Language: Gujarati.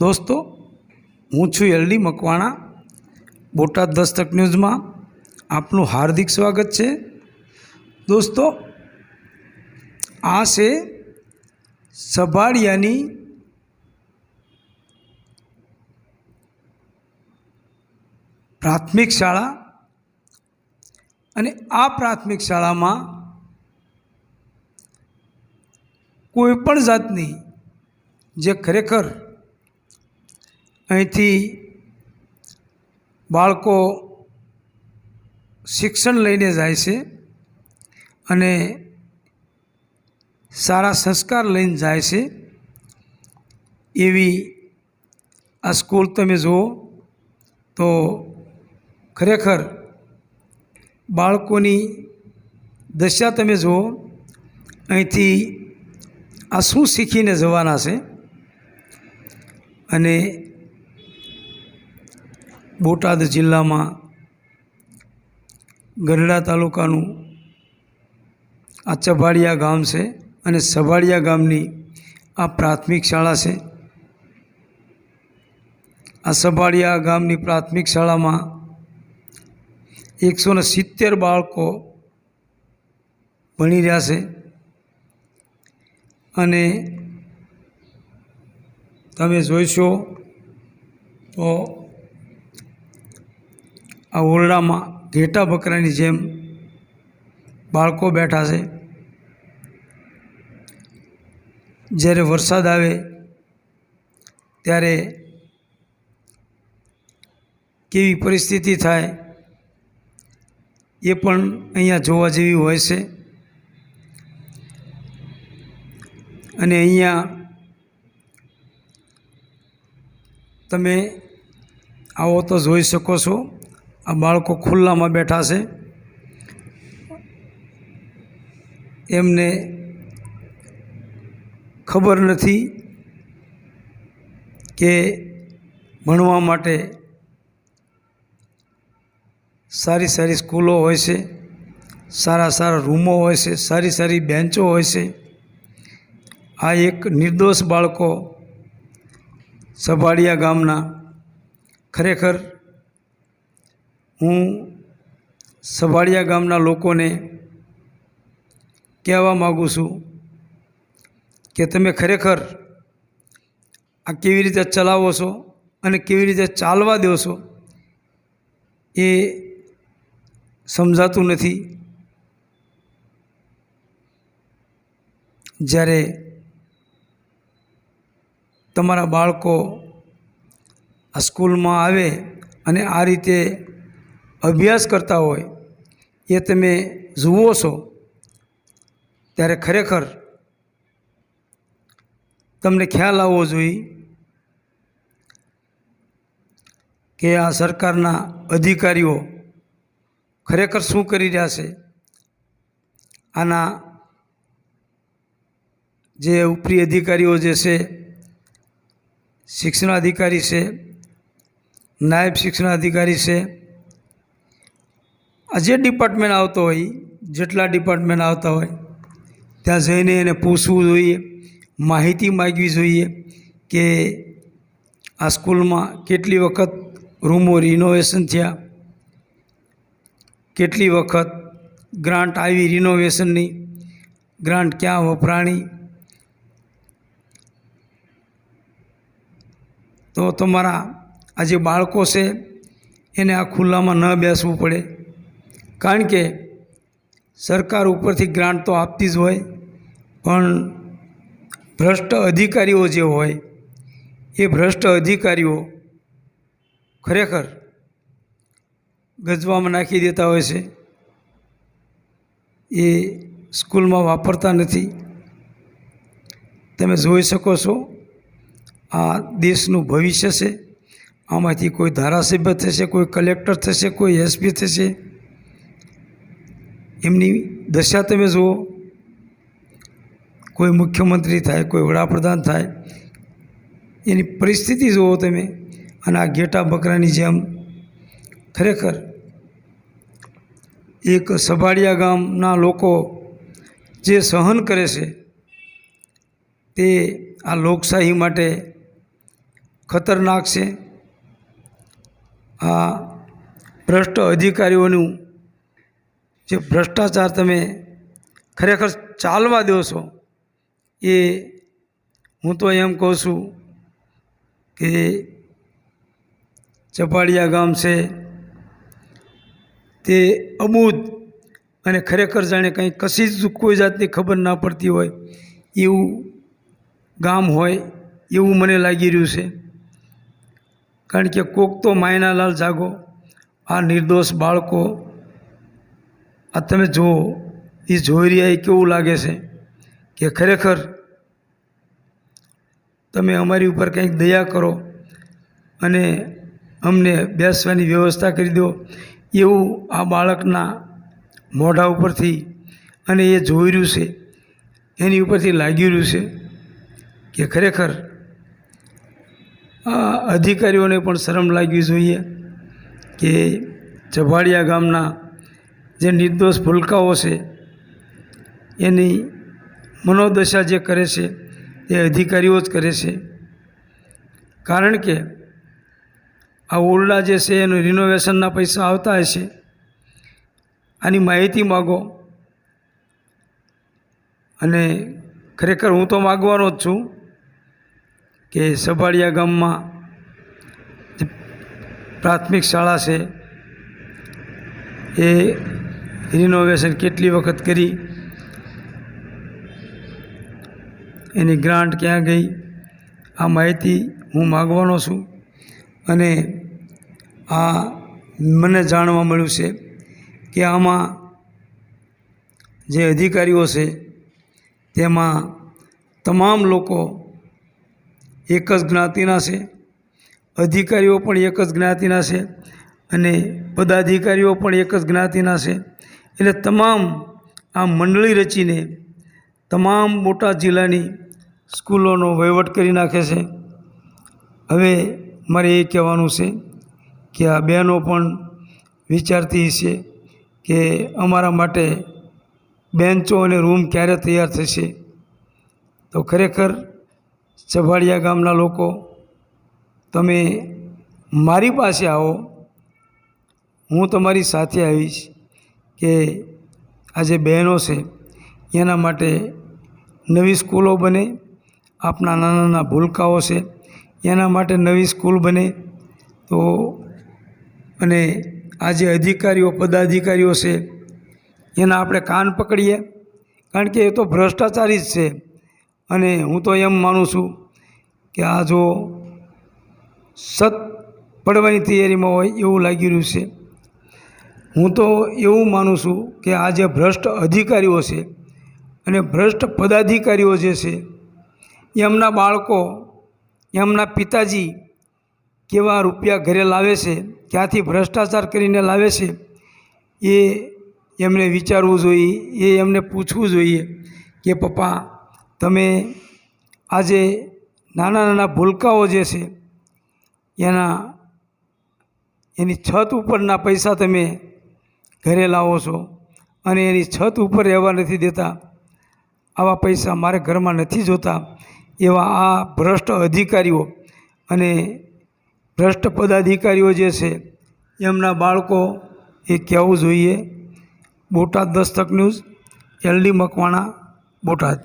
દોસ્તો, હું છું એલડી મકવાણા, બોટાદ દસ્તક ન્યૂઝમાં આપનું હાર્દિક સ્વાગત છે. દોસ્તો, આ છે સભાડિયાની પ્રાથમિક શાળા અને આ પ્રાથમિક શાળામાં કોઈપણ જાતની જે ખરેખર અહીંથી બાળકો શિક્ષણ લઈને જાય છે અને સારા સંસ્કાર લઈને જાય છે. એવી આ સ્કૂલ તમે જુઓ તો ખરેખર બાળકોની દશા તમે જુઓ, અહીંથી આ શું શીખીને જવાના છે અને બોટાદ જિલ્લામાં ગઢડા તાલુકાનું આ ચભાડિયા ગામ છે અને સભાડિયા ગામની આ પ્રાથમિક શાળા છે. આ સભાડિયા ગામની પ્રાથમિક શાળામાં એકસો ને સિત્તેર બાળકો ભણી રહ્યા છે અને તમે જોઈશો તો આ ઓરડામાં ઘેટા બકરાની જેમ બાળકો બેઠા છે. જ્યારે વરસાદ આવે ત્યારે કેવી પરિસ્થિતિ થાય એ પણ અહીંયા જોવા જેવી હોય છે. અને અહીંયા તમે આવો તો જોઈ શકો છો. આ બાળકો ખુલ્લામાં બેઠા છે. એમને ખબર નથી કે ભણવા માટે સારી સારી સ્કૂલો હોય છે, સારા સારા રૂમો હોય છે, સારી સારી બેન્ચો હોય છે. આ એક નિર્દોષ બાળકો સભાડિયા ગામના ખરેખર હું સભાડિયા ગામના લોકોને કહેવા માગું છું કે તમે ખરેખર આ કેવી રીતે ચલાવો છો અને કેવી રીતે ચાલવા દો છો એ સમજાતું નથી. જ્યારે તમારા બાળકો આ સ્કૂલમાં આવે અને આ રીતે અભ્યાસ કરતા હોય એ તમે જુઓ છો, ત્યારે ખરેખર તમને ખ્યાલ આવવો જોઈએ કે આ સરકારના અધિકારીઓ ખરેખર શું કરી રહ્યા છે. આના જે ઉપરી અધિકારીઓ જે છે, શિક્ષણાધિકારી છે, નાયબ શિક્ષણાધિકારી છે જે ડિપાર્ટમેન્ટ આવતો હોય, જેટલા ડિપાર્ટમેન્ટ આવતા હોય, ત્યાં જઈને એને પૂછવું જોઈએ, માહિતી માગવી જોઈએ કે આ સ્કૂલમાં કેટલી વખત રૂમો રિનોવેશન થયા, કેટલી વખત ગ્રાન્ટ આવી રિનોવેશનની ગ્રાન્ટ ક્યાં વપરાણી. તો તમારા આ જે બાળકો છે, એને આ ખુલ્લામાં ન બેસવું પડે. કારણ કે સરકાર ઉપરથી ગ્રાન્ટ તો આપતી જ હોય, પણ ભ્રષ્ટ અધિકારીઓ જે હોય, એ ભ્રષ્ટ અધિકારીઓ ખરેખર ગજવામાં નાખી દેતા હોય છે. એ સ્કૂલમાં વાપરતા નથી. તમે જોઈ શકો છો, આ દેશનું ભવિષ્ય છે. આમાંથી કોઈ ધારાસભ્ય થશે, કોઈ કલેક્ટર થશે, કોઈ એસપી થશે. એમની દશા તમે જુઓ, કોઈ મુખ્યમંત્રી થાય, કોઈ વડાપ્રધાન થાય, એની પરિસ્થિતિ જુઓ તમે, અને આ ઘેટા બકરાની જેમ ખરેખર એક સભાડિયા ગામના લોકો જે સહન કરે છે, તે આ લોકશાહી માટે ખતરનાક છે. આ ભ્રષ્ટ અધિકારીઓનું જે ભ્રષ્ટાચાર તમે ખરેખર ચાલવા દો છો, એ હું તો એમ કહું છું કે ચપાડિયા ગામ છે, તે અબૂદ અને ખરેખર જાણે કંઈ કશી જ કોઈ જાતની ખબર ના પડતી હોય એવું ગામ હોય એવું મને લાગી રહ્યું છે. કારણ કે કોક તો માયનાલાલ જાગો, આ નિર્દોષ બાળકો આ તમે જુઓ, એ જોઈ રહ્યા એ કેવું લાગે છે કે ખરેખર તમે અમારી ઉપર કંઈક દયા કરો અને અમને બેસવાની વ્યવસ્થા કરી દો એવું આ બાળકના મોઢા ઉપરથી અને એ જોઈ રહ્યું છે, એની ઉપરથી લાગી રહ્યું છે કે ખરેખર આ અધિકારીઓને પણ શરમ લાગવી જોઈએ કે ચભાડિયા ગામના જે નિર્દોષ ભૂલકાઓ છે, એની મનોદશા જે કરે છે, એ અધિકારીઓ જ કરે છે. કારણ કે આ ઓરડા જે છે, એનું રિનોવેશનના પૈસા આવતા હશે આની માહિતી માગો. અને ખરેખર હું તો માગવાનો જ છું કે સભાડિયા ગામમાં પ્રાથમિક શાળા છે, એ રિનોવેશન કેટલી વખત કરી? એની ગ્રાન્ટ ક્યાં ગઈ? આ માહિતી હું માગવાનો છું અને આ મને જાણવા મળ્યું છે કે આમાં જે અધિકારીઓ છે, તેમાં તમામ લોકો એક જ જ્ઞાતિના છે, અધિકારીઓ પણ એક જ જ્ઞાતિના છે અને પદાધિકારીઓ પણ એક જ જ્ઞાતિના છે. એટલે તમામ આ મંડળી રચીને તમામ બોટાદ જિલ્લાની સ્કૂલોનો વહીવટ કરી નાખે છે. હવે મારે એ કહેવાનું છે કે આ બહેનો પણ વિચારતી છે કે અમારા માટે બેન્ચો અને રૂમ ક્યારે તૈયાર થશે. તો ખરેખર ચભાડિયા ગામના લોકો, તમે મારી પાસે આવો, હું તમારી સાથે આવીશ. કે આજે બહેનો છે, એના માટે નવી સ્કૂલો બને આપણા નાના નાના ભૂલકાઓ છે, એના માટે નવી સ્કૂલ બને. તો અને આ જે અધિકારીઓ, પદાધિકારીઓ છે, એના આપણે કાન પકડીએ. કારણ કે એ તો ભ્રષ્ટાચારી જ છે. અને હું તો એમ માનું છું કે આ જો સત પડવાની તૈયારીમાં હોય એવું લાગી રહ્યું છે. હું તો એવું માનું છું કે આ જે ભ્રષ્ટ અધિકારીઓ છે અને ભ્રષ્ટ પદાધિકારીઓ જે છે, એમના બાળકો, એમના પિતાજી કેવા રૂપિયા ઘરે લાવે છે, ક્યાંથી ભ્રષ્ટાચાર કરીને લાવે છે, એ એમને વિચારવું જોઈએ, એ એમને પૂછવું જોઈએ કે પપ્પા, તમે આજે નાના નાના ભૂલકાઓ જે છે, એના, એની છત ઉપરના પૈસા તમે ઘરે લાવો છો અને એની છત ઉપર રહેવા નથી દેતા, આવા પૈસા મારે ઘરમાં નથી જોતા, એવા આ ભ્રષ્ટ અધિકારીઓ અને ભ્રષ્ટ પદાધિકારીઓ જે છે, એમના બાળકો એ કહેવું જોઈએ. Botad Dastak news, LD Makwana, Botad.